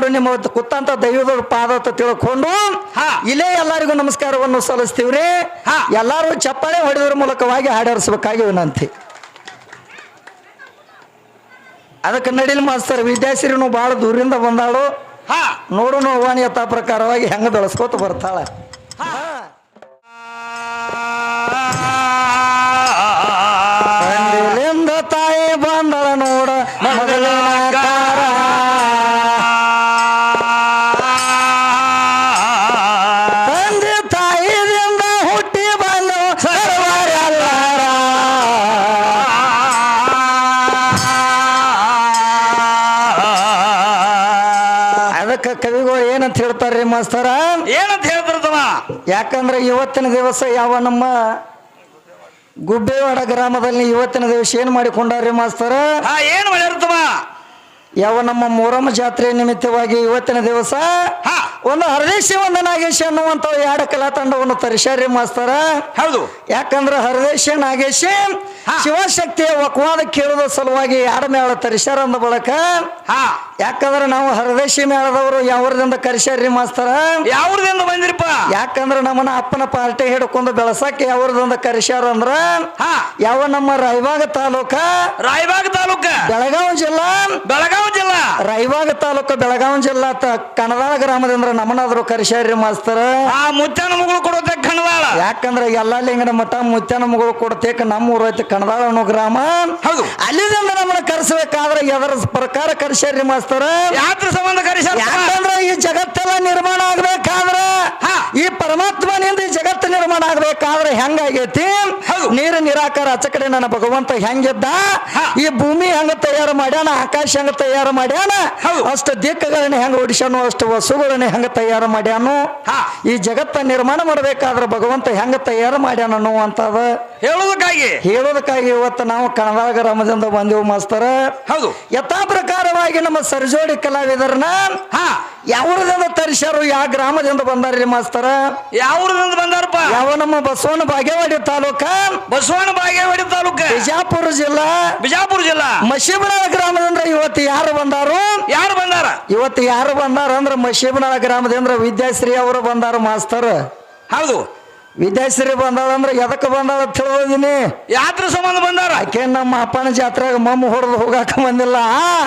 ಮಾಡು ನಿಮ್ಮ ಕುತ್ತಂತ ದೈವದ ಪಾದ ಅಂತ ತಿಳ್ಕೊಂಡು ಹಾ. ಇಲ್ಲೇ ಎಲ್ಲರಿಗೂ ನಮಸ್ಕಾರವನ್ನು ಸಲ್ಲಿಸ್ತೀವ್ರಿ. ಹಾ. ಎಲ್ಲರೂ ಚಪ್ಪಾಳೆ ಹೊಡೆದ್ರ ಮೂಲಕವಾಗಿ ಹಾಡಾಡಿಸ್ಬೇಕಾಗಿ ವಿನಂತಿ. ಅದಕ್ಕೆ ನಡಿಲ್ ಮಾಸ್ತರ್ ವಿದ್ಯಾಸಿರಿನು ಭಾಳ ದೂರಿಂದ ಬಂದಾಳು. ನೋಡು ಯಥಾ ಪ್ರಕಾರವಾಗಿ ಹೆಂಗ ಬೆಳೆಸ್ಕೋತ ಬರ್ತಾಳ. ಮಾಸ್ತರ? ಏನಂತ ಹೇಳ್ತಿರ್ತಾನ ಯಾಕಂದ್ರೆ ಇವತ್ತಿನ ದಿವಸ ಯಾವ ನಮ್ಮ ಗುಬ್ಬೇವಾಡ ಗ್ರಾಮದಲ್ಲಿ ಇವತ್ತಿನ ದಿವಸ ಏನು ಮಾಡಿಕೊಂಡಾರ್ರಿ ಮಾಸ್ತರ? ಏನ್ ಮಾಡಿರ್ತವ? ಯಾವ ನಮ್ಮ ಮೊರಮ್ಮ ಜಾತ್ರೆ ನಿಮಿತ್ತವಾಗಿ ಇವತ್ತಿನ ದಿವಸ ಹಾ. ಒಂದು ಹರದೇಶಿ ಒಂದು ನಾಗೇಶಿ ಅನ್ನುವಂತ ಎರಡು ಕಲಾ ತಂಡವನ್ನು ತರಿಸ್ಯಾರ್ರಿ ಮಾಸ್ತರ. ಹೌದು. ಯಾಕಂದ್ರೆ ಹರದೇಶ ನಾಗೇಶಿ. ಶಿವಶಕ್ತಿಯ ವಕವಾದ ಕೇಳುವ ಸಲುವಾಗಿ ಎರಡು ಮೇಳ ತರಿಸ್ಯಾರ ಅಂದ ಬಳಕ? ಹಾ. ಯಾಕಂದ್ರೆ ನಾವು ಹರದೇಶಿ ಮೇಳದವರು ಯಾವ್ರದಿಂದ ಕರಿಸ್ಯಾರ್ರಿ ಮಾಸ್ತರ? ಯಾವ್ರದಿಂದ ಬಂದಿರಪ್ಪ? ಯಾಕಂದ್ರೆ ನಮ್ಮನ್ನ ಅಪ್ಪನ ಪಾರ್ಟಿ ಹಿಡ್ಕೊಂಡು ಬೆಳಸಕ್ಕೆ ಯಾವ್ರದಿಂದ ಕರಿಸ್ಯಾರ ಅಂದ್ರ? ಹಾ. ಯಾವ ನಮ್ಮ ರಾಯಬಾಗ ತಾಲೂಕ? ರಾಯಬಾಗ ತಾಲೂಕ. ಬೆಳಗಾವಿ ಜಿಲ್ಲಾ. ಬೆಳಗಾವಿ ಜಿಲ್ಲಾ. ರಾಯಬಾಗ ತಾಲೂಕ ಬೆಳಗಾವಿ ಜಿಲ್ಲಾ ತ ಕಣದಾಳ ಗ್ರಾಮದಿಂದ ನಮ್ಮನಾದ್ರು ಕರಿಸ್ಯಾರ್ರಿ ಮಾಸ್ತರ. ಆ ಮುಚ್ಚನ ಮಗಳು ಕೊಡುತ್ತೆ ಕಣದಾಳ ಯಾಕಂದ್ರೆ ಎಲ್ಲಾ ಲಿಂಗನ ಮಠ ಮುಚ್ಚನ ಮಗಳು ಕೊಡ್ತೇಕ ನಮ್ಮ ಊರು ಐತಿ ಕಣದಾಳ ಅನ್ನೋ ಗ್ರಾಮ. ಹೌದು. ಅಲ್ಲಿಂದ ನಮ್ಮನ್ನ ಕರೆಸಬೇಕಾದ್ರೆ ಎದರ ಪ್ರಕಾರ ಕರ್ಸ್ಯಾರ್ರಿ ಮಾಸ್ತರ. ಯಾತ್ರ ಸಂಬಂಧ ಕರೆಸ ಯಾಕಂದ್ರೆ ಈ ಜಗತ್ತೆಲ್ಲ ನಿರ್ಮಾಣ ಆಗ್ಬೇಕಾದ್ರೆ ಹಾ. ಈ ಪರಮಾತ್ಮನಿಂದ ಈ ಜಗತ್ತು ನಿರ್ಮಾಣ ಆಗ್ಬೇಕಾದ್ರೆ ಹೆಂಗಾಗೈತಿ. ನೀರು ನಿರಾಕಾರ ಆಚ ಕಡೆ ನನ್ನ ಭಗವಂತ ಹೆಂಗಿದ್ದ. ಈ ಭೂಮಿ ಹೆಂಗ ತಯಾರು ಮಾಡ್ಯಾನ? ಆಕಾಶ ಹೆಂಗ ತಯಾರು ಮಾಡ್ಯಾನ. ಅಷ್ಟು ದಿಕ್ಕಗಳನ್ನ ಹೆಂಗ ಓಡಿಸ್ಯಾನೋ ಅಷ್ಟು ವಸುಗಳನ್ನ ಹೆಂಗ ತಯಾರು ಮಾಡ್ಯಾನು? ಹಾ. ಈ ಜಗತ್ತ ನಿರ್ಮಾಣ ಮಾಡಬೇಕಾದ್ರೆ ಭಗವಂತ ಹೆಂಗ ತಯಾರು ಮಾಡ್ಯಾನ ಅನ್ನುವಂತದ ಹೇಳೋದಕ್ಕಾಗಿ ಹೇಳೋದಕ್ಕಾಗಿ ಇವತ್ತು ನಾವು ಕಣದಾಳ ಗ್ರಾಮದಿಂದ ಬಂದೆವು ಮಾಸ್ತರ. ಹೌದು. ಯಥಾ ಪ್ರಕಾರವಾಗಿ ನಮ್ಮ ಸರ್ಜೋಡಿ ಕಲಾವಿದರನ್ನ ಹಾ. ಯಾವ್ರದಿಂದ ತರಿಸ್ಯಾರು? ಯಾವ ಗ್ರಾಮದಿಂದ ಬಂದಾರ್ರಿ ಮಾಸ್ತರ? ಯಾವ್ರದಿಂದ ಬಂದಾರಪ್ಪ? ಯಾವ ನಮ್ಮ ಬಸವನ ಬಾಗೇವಾಡಿ ತಾಲೂಕ? ಬಸವಣ್ಣ ಬಾಗೇವಾಡಿ ತಾಲೂಕ. ಬಿಜಾಪುರ ಜಿಲ್ಲಾ. ಬಿಜಾಪುರ ಜಿಲ್ಲಾ. ಮಶೀಬನಾಳ ಗ್ರಾಮದಿಂದ ಇವತ್ತು ಯಾರು ಬಂದಾರು? ಯಾರು ಬಂದಾರ? ಇವತ್ತು ಯಾರು ಬಂದಾರ ಅಂದ್ರೆ ಮಶೀಬನಾಳ ಗ್ರಾಮದಿಂದ ವಿದ್ಯಾಶ್ರೀ ಅವರು ಬಂದಾರ ಮಾಸ್ತರ್. ಹೌದು. ವಿದ್ಯಾಶ್ರೀ ಬಂದಾಳ ಅಂದ್ರೆ ಎದಕ್ಕೆ ಬಂದಾರ ಅಂತ ತಿಳಿದಿನಿ. ಯಾತ್ರ ಸಂಬಂಧ ಬಂದಾರ? ಆಕೆ ನಮ್ಮ ಅಪ್ಪನ ಜಾತ್ರೆಗೆ ಮಮ್ಮ ಹೊಡೆದು ಹೋಗಾಕ ಬಂದಿಲ್ಲ.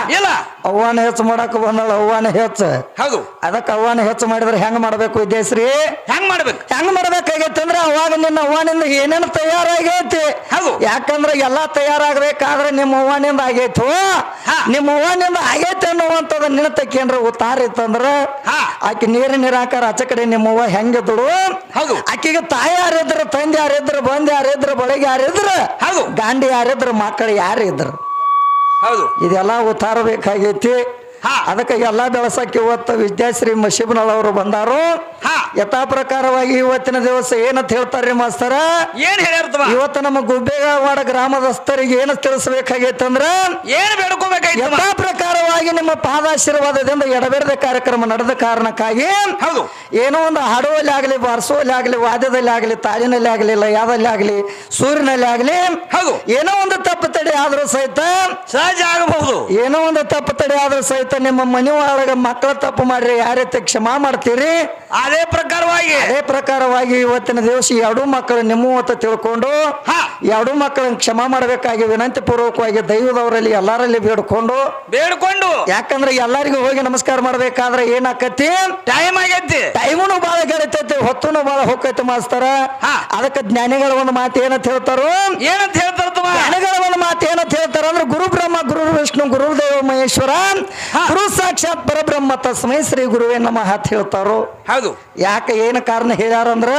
ಇಲ್ಲ. ಅವ್ವಾನ ಹೆಚ್ಚು ಮಾಡಕ್ ಬಂದಳ ಅವ್ವಾನ ಹೆಚ್ಚು ಹೌದು ಅದಕ್ಕೆ ಅವ್ವಾನ ಹೆಚ್ಚು ಮಾಡಿದ್ರೆ ಹೆಂಗ್ ಮಾಡ್ಬೇಕು ವಿದ್ಯಾಶ್ರೀ ಹೆಂಗ್ ಮಾಡ್ಬೇಕು ಹೆಂಗ್ ಮಾಡ್ಬೇಕಾಗೈತೆ ಅಂದ್ರೆ ಅವಾಗ ನಿನ್ನ ಅವ್ವಾನಿಂದ ಏನೇನು ತಯಾರಾಗೈತಿ ಹೌದು. ಯಾಕಂದ್ರೆ ಎಲ್ಲಾ ತಯಾರಾಗಬೇಕಾದ್ರೆ ನಿಮ್ಮ ಅವ್ವಾನಿಂದ ಆಗೈತು. ನಿಮ್ಮ ಅವ್ವಾನಿಂದ ಆಗೈತೆ ಅನ್ನುವಂಥದ್ದು ನಿನ್ನ ತಕ್ಕೇನ್ರ ಉತ್ತಾರ ಇತ್ತಂದ್ರ ಹಾ. ಆಕೆ ನೀರಿನ ನಿರಾಕಾರ ಆಚೆ ಕಡೆ ನಿಮ್ಮ ಅವ್ವ ಹೆಂಗಿದ್ರು ಹೌದು. ಆಕೆಗೆ ತಾಯಿ ಯಾರಿದ್ರು ತಂದೆ ಯಾರಿದ್ರು ಬಂದ್ ಯಾರಿದ್ರು ಬಳಗ ಯಾರಿದ್ರು ಹೌದು. ಗಾಂಡಿ ಯಾರಿದ್ರು ಮಕ್ಕಳು ಯಾರಿದ್ರು ಇದೆಲ್ಲ ಉತ್ತಾರ ಬೇಕಾಗೈತಿ. ಅದಕ್ಕೆ ಎಲ್ಲ ಬೆಳಸಕ್ಕೆ ಇವತ್ತು ವಿದ್ಯಾಶ್ರೀ ಮಶಿಬನಳ ಅವರು ಬಂದಾರು. ಹಾ. ಯಥಾ ಪ್ರಕಾರವಾಗಿ ಇವತ್ತಿನ ದಿವಸ ಏನಂತ ಹೇಳ್ತಾರ್ರಿ ಮಾಸ್ತರ? ಏನ್ ಹೇಳ್ಯಾರ್ತವ ಇವತ್ತು ನಮ್ಮ ಗುಬ್ಬೇಗವಾಡ ಗ್ರಾಮದಸ್ಥರಿಗೆ ಏನು ತಿಳಿಸಬೇಕಾಗೈತಂದ್ರ? ಏನು ಬೇಡ್ಕೋಬೇಕಾಯ್ತವ? ಯಥಾ ಪ್ರಕಾರವಾಗಿ ನಿಮ್ಮ ಪಾದಾಶೀರ್ವಾದದಿಂದ ಎಡಬೇಡದ ಕಾರ್ಯಕ್ರಮ ನಡೆದ ಕಾರಣಕ್ಕಾಗಿ ಹೌದು. ಏನೋ ಒಂದು ಹಾಡುವಲ್ಲಿ ಆಗಲಿ ಬಾರಿಸುವಲ್ಲಿ ಆಗಲಿ ವಾದ್ಯದಲ್ಲಿ ಆಗಲಿ ತಾಳಿನಲ್ಲಿ ಆಗಲಿ ಲಯದಲ್ಲಿ ಆಗಲಿ ಸೂರ್ಯನಲ್ಲಿ ಆಗಲಿ ಹೌದು. ಏನೋ ಒಂದು ತಪ್ಪು ತಡೆ ಆದ್ರೂ ಸಹಿತ ಸಹಜ ಆಗಬಹುದು. ಏನೋ ಒಂದು ತಪ್ಪು ತಡೆ ಆದ್ರೂ ಸಹಿತ ನಿಮ್ಮ ಮನೆ ಒಳಗ ಮಕ್ಕಳ ತಪ್ಪು ಮಾಡ್ರಿ ಯಾರೈತೆ ಕ್ಷಮಾ ಮಾಡ್ತೀರಿ? ಅದೇ ಪ್ರಕಾರವಾಗಿ. ಅದೇ ಪ್ರಕಾರವಾಗಿ ಇವತ್ತಿನ ದಿವಸ ಎರಡೂ ಮಕ್ಕಳು ನಿಮ್ಮ ಅಂತ ತಿಳ್ಕೊಂಡು ಹಾ. ಎರಡೂ ಮಕ್ಕಳನ್ನ ಕ್ಷಮಾ ಮಾಡಬೇಕಾಗಿ ವಿನಂತಿ ಪೂರ್ವಕವಾಗಿ ದೈವದವರಲ್ಲಿ ಎಲ್ಲರಲ್ಲಿ ಬೇಡ್ಕೊಂಡು ಬೇಡ್ಕೊಂಡು. ಯಾಕಂದ್ರೆ ಎಲ್ಲರಿಗೂ ಹೋಗಿ ನಮಸ್ಕಾರ ಮಾಡ್ಬೇಕಾದ್ರೆ ಏನಾಕತಿ ಟೈಮ್ ಆಗೈತಿ. ಟೈಮುನು ಬಾಳ ಗೆಳತೈತಿ ಹೊತ್ತುನು ಬಾಳ ಹೋಗೈತಿ ಮಾಸ್ತರ. ಹಾ. ಅದಕ್ಕೆ ಜ್ಞಾನಿಗಳ ಒಂದು ಮಾತು ಏನಂತ ಹೇಳ್ತಾರೋ? ಏನಂತ ಹೇಳ್ತಾರ ಜ್ಞಾನಿಗಳ ಒಂದು ಮಾತು ಏನಂತ ಹೇಳ್ತಾರ ಅಂದ್ರೆ ಗುರು ಬ್ರಹ್ಮ ಗುರು ವಿಷ್ಣು ಗುರುದೇವ ಮಹೇಶ್ವರ. ಗುರು ಸಾಕ್ಷಾತ್ ಪರಬ್ರಹ್ಮ ತಸ್ಮೈ ಶ್ರೀ ಗುರುವೇ ನಮಃ ಅಂತ ಹೇಳ್ತಾರೋ. ಹೌದು. ಯಾಕೆ ಏನು ಕಾರಣ ಹೇಳ್ಯಾರಂದ್ರ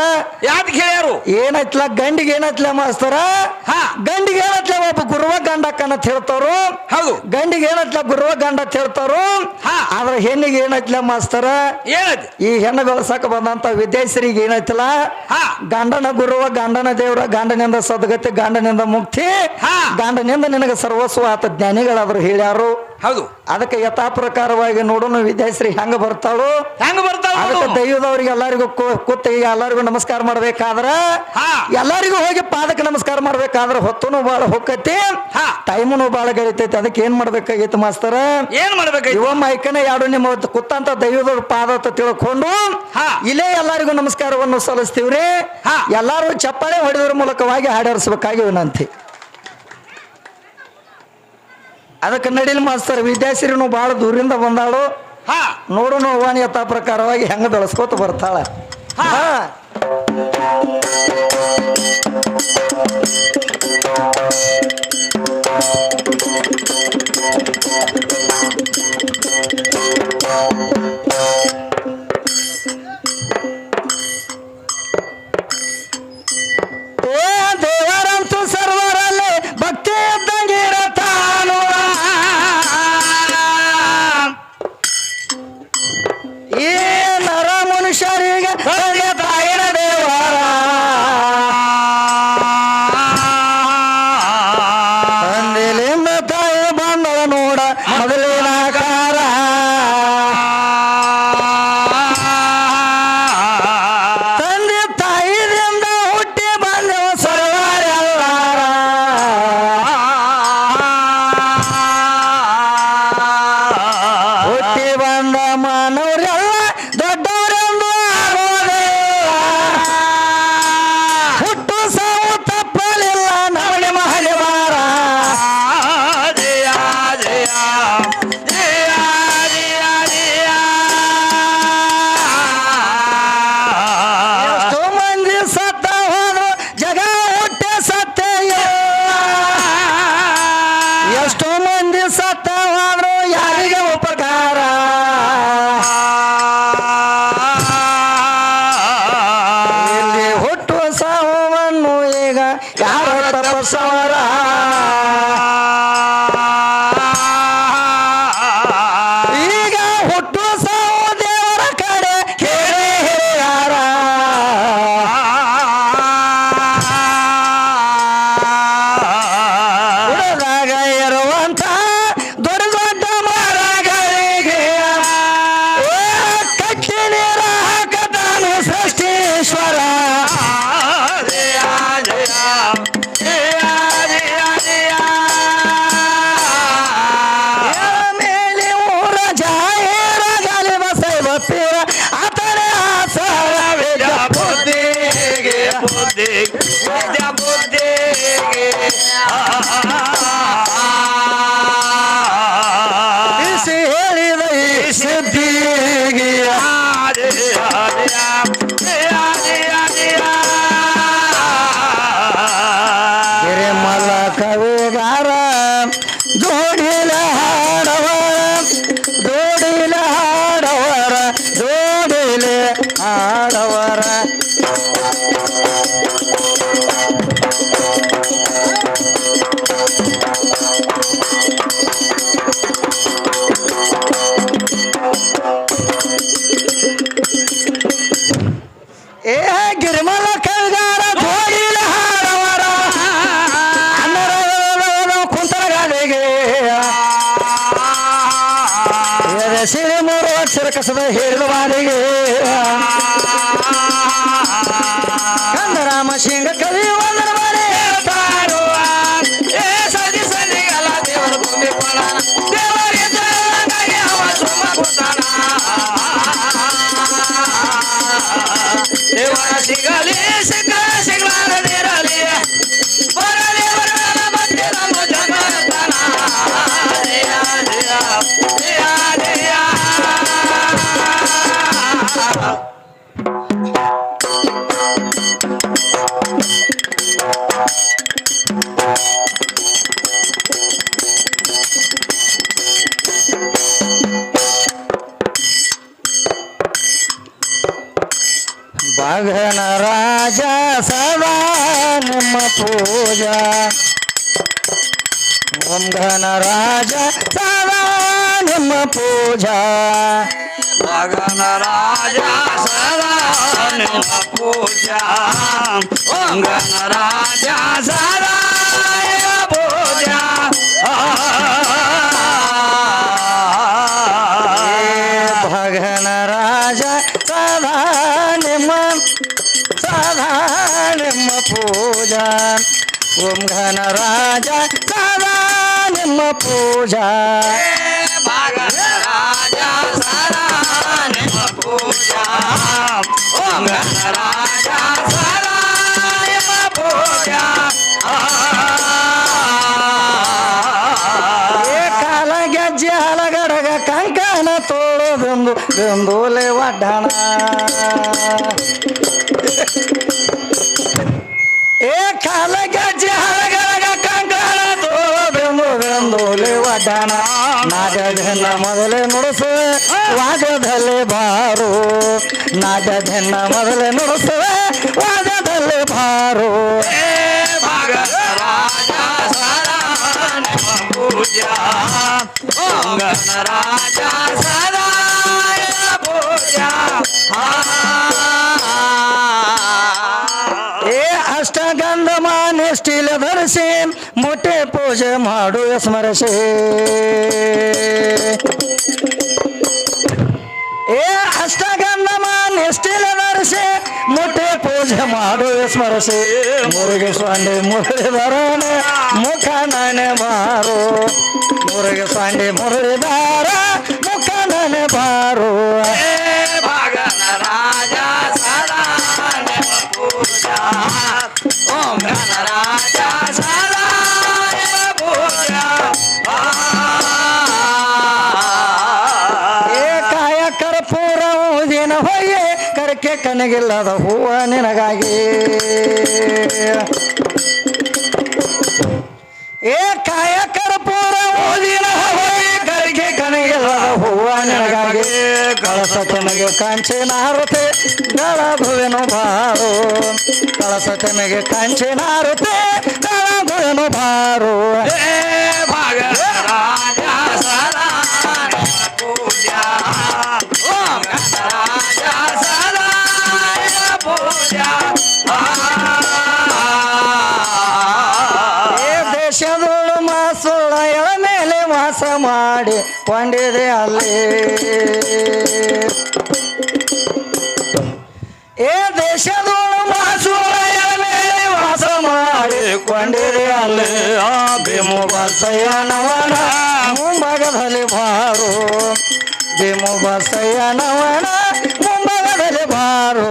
ಯಾಕೆ ಹೇಳ್ಯಾರು? ಏನೈತ್ಲ ಗಂಡಿಗೆ ಏನೈತ್ಲ ಮಾಸ್ತರ? ಹಾ. ಗಂಡಿಗೆ ಏನತ್ಲ ಒಬ್ಬ ಗುರುವ ಗಂಡ ಅಂತ ಹೇಳ್ತಾರು? ಹೌದು. ಗಂಡಿಗೆ ಏನತ್ಲ ಗುರುವ ಗಂಡ ಅಂತ ಹೇಳ್ತಾರು? ಹಾ. ಆದ್ರೆ ಹೆಣ್ಣಿಗೆ ಏನೈತ್ಲ ಮಾಸ್ತಾರ? ಏನೈತಿ ಈ ಹೆಣ್ಣು ಬೆಳಸಕ ಬಂದಂತ ವಿದೇಶರಿಗೆ ಏನೈತಿಲ್ಲ ಹಾ. ಗಂಡನ ಗುರುವ ಗಂಡನ ದೇವರ ಗಂಡನಿಂದ ಸದ್ಗತಿ ಗಂಡನಿಂದ ಮುಕ್ತಿ ಹಾ. ಗಂಡನಿಂದ ನಿನಗೆ ಸರ್ವಸ್ವ ಆತ ಜ್ಞಾನಿಗಳಾದ್ರು ಹೇಳ್ಯಾರು. ಹೌದು. ಅದಕ್ಕೆ ಯಥಾ ಪ್ರಕಾರವಾಗಿ ನೋಡೋಣ ವಿದ್ಯಾಶ್ರೀ ಹೆಂಗ ಬರ್ತಾಳು? ಹೆಂಗ ಬರ್ತಾವ ಅದಕ್ಕೆ ದೈವದವ್ರಿಗೆ ಎಲ್ಲರಿಗೂ ಕೂತ ಎಲ್ಲರಿಗೂ ನಮಸ್ಕಾರ ಮಾಡ್ಬೇಕಾದ್ರ ಹಾ. ಎಲ್ಲರಿಗೂ ಹೋಗಿ ಪಾದಕ್ಕೆ ನಮಸ್ಕಾರ ಮಾಡ್ಬೇಕಾದ್ರ ಹೊತ್ತುನು ಬಾಳ ಹೊಕ್ಕತಿ. ಹಾ. ಟೈಮುನು ಬಾಳ ಗಳಿತೈತಿ ಅದಕ್ಕೆ ಏನ್ ಮಾಡ್ಬೇಕಾಗೈತಿ ಮಾಸ್ತರ? ಏನ್ ಮಾಡ್ಬೇಕು ಇವ ಮೈಕನ ಯಾರು ನಿಮ್ಮ ಕುತ್ತಂತ ದೈವದವ್ರ ಪಾದ ಅಂತ ತಿಳ್ಕೊಂಡು ಹಾ. ಇಲ್ಲೇ ಎಲ್ಲರಿಗೂ ನಮಸ್ಕಾರವನ್ನು ಸಲ್ಲಿಸ್ತೀವ್ರಿ. ಹಾ. ಎಲ್ಲಾರು ಚಪ್ಪಾಳೆ ಹೊಡೆದ್ರ ಮೂಲಕವಾಗಿ ಹಾಡಾಡಿಸ್ಬೇಕಾಗಿ ವಿನಂತಿ. ಅದಕ್ಕೆ ನಡೀಲಿ ಮಾಸ್ತರ್ ವಿದ್ಯಾಶ್ರೀನು ಬಹಳ ದೂರಿಂದ ಬಂದಾಳು ಹಾ ನೋಡೋಣ ವಾಣಿ ಅತ್ತ ಪ್ರಕಾರವಾಗಿ ಹೆಂಗ ಬೆಳೆಸ್ಕೋತ ಬರ್ತಾಳ ಹಾ. you. Cadê a bandeira? ಕಸದ ಹೇಳುವಾರಿಗೆ ಕಂದರಾಮ ಶಿಂಗ ಕವಿ ಒಂದರ ಬಾರಿ ಸಿಗಲಿ ಸಿಗ ಭಗನ ರಾಜ ಸದಾ ನಿಮ್ಮ ಪೂಜಾ ಓಂ ಘನ ರಾಜ ಸದಾ ನಿಮ್ಮ ಪೂಜಾ ಮಗನ ರಾಜ ಸದಾ ನಿಮ್ಮ ಪೂಜಾ ಮಂಗನ ರಾಜ ಸದಾ ಓಂ ಘನರಾಜ ಸದಾ ನಿಮ್ಮ ಪೂಜಾ ಭಾಗನ ರಾಜ, ಸದಾ ನಿಮ್ಮ ಪೂಜಾ. ಓಂ ಗಣರಾಜ ಸದಾ ನಿಮ್ಮ ಪೂಜಾ ಕಾಲ ಗೆಜ್ಜೆ ಹಲಗಡಗ, ಕಂಕಣ ತೋಳದೊಂದು ಬೆಂದೋಲೆ ಒಡ್ಡಣ ತೋಳದೊಂದು ಬೆಂದೋಲೆ ಒಡ್ಡಣ ನಾಗಧನ ಮೊದಲೇ ನುಡಿಸುವೆ ವಾದ್ಯದಲ್ಲಿ ಬಾರು ನಾಗಧನ ಮೊದಲೇ ನುಡಿಸುವೆ ವಾದ್ಯದಲ್ಲಿ ಬಾರು ಭಾಗನ ರಾಜ ಸದಾ ನಿಮ್ಮ ಪೂಜಾ ಮಾನಿಷ್ಠಿಲ ಧರಿಸಿ ಮುಟ್ಟೆ ಪೂಜೆ ಮಾಡು ಸ್ಮರಿಸಿ ಏ ಅಷ್ಟಗಂಧ ಮಾನಿಷ್ಠಿಲ ಧರಿಸಿ ಮುಟ್ಟೆ ಪೂಜೆ ಮಾಡು ಸ್ಮರಿಸಿ ಮುರುಗಿ ಸ್ವಾಮಿ ಮುರಳಿದರನೆ ಮುಖ ನನೆ ಬಾರು ಮುರುಗಿ ಸ್ವಾಮಿ ಮುರಳಿದಾರ ಮುಖ ನನೆ ಬಾರು ಭಾಗನ ರಾಜ ಸದಾ ನಿಮ್ಮ ಪೂಜಾ ಓಂ ಗಣರಾಜ ಕನಗಿಲ್ಲದ ಹೂವ ನಿನಗಾಗಿ. ಏ ಕಾಯ ಕರ್ಪೂರ ಓದಿನ ಕರಕೆ ಕನಗಿಲ್ಲದ ಹೂವ ನಿನಗಾಗಿ. ಕಳಸ ತನಗೆ ಕಾಂಚಿನ ದಳ ಭುವೆನು ಬಾರು ಕಳಸ ತನಗೆ ಕಾಂಚಿನ ದಳ ಭುವೆನು ಬಾರು ಹೇ ಮಾಡಿ ಕೊಂಡಿದೆ ಅಲ್ಲಿ ಏ ದೇಶದೋಳು ಮೇಲೆ ವಾಸ ಮಾಡಿ ಕೊಂಡಿದೆ ಅಲ್ಲಿ ಆ ಭೀಮು ಬಸಯ್ಯನವನ ಮುಂಭಾಗದಲ್ಲಿ ಬಾರು ಭೀಮು ಬಸಯ್ಯನವನ ಮುಂಭಾಗದಲ್ಲಿ ಬಾರು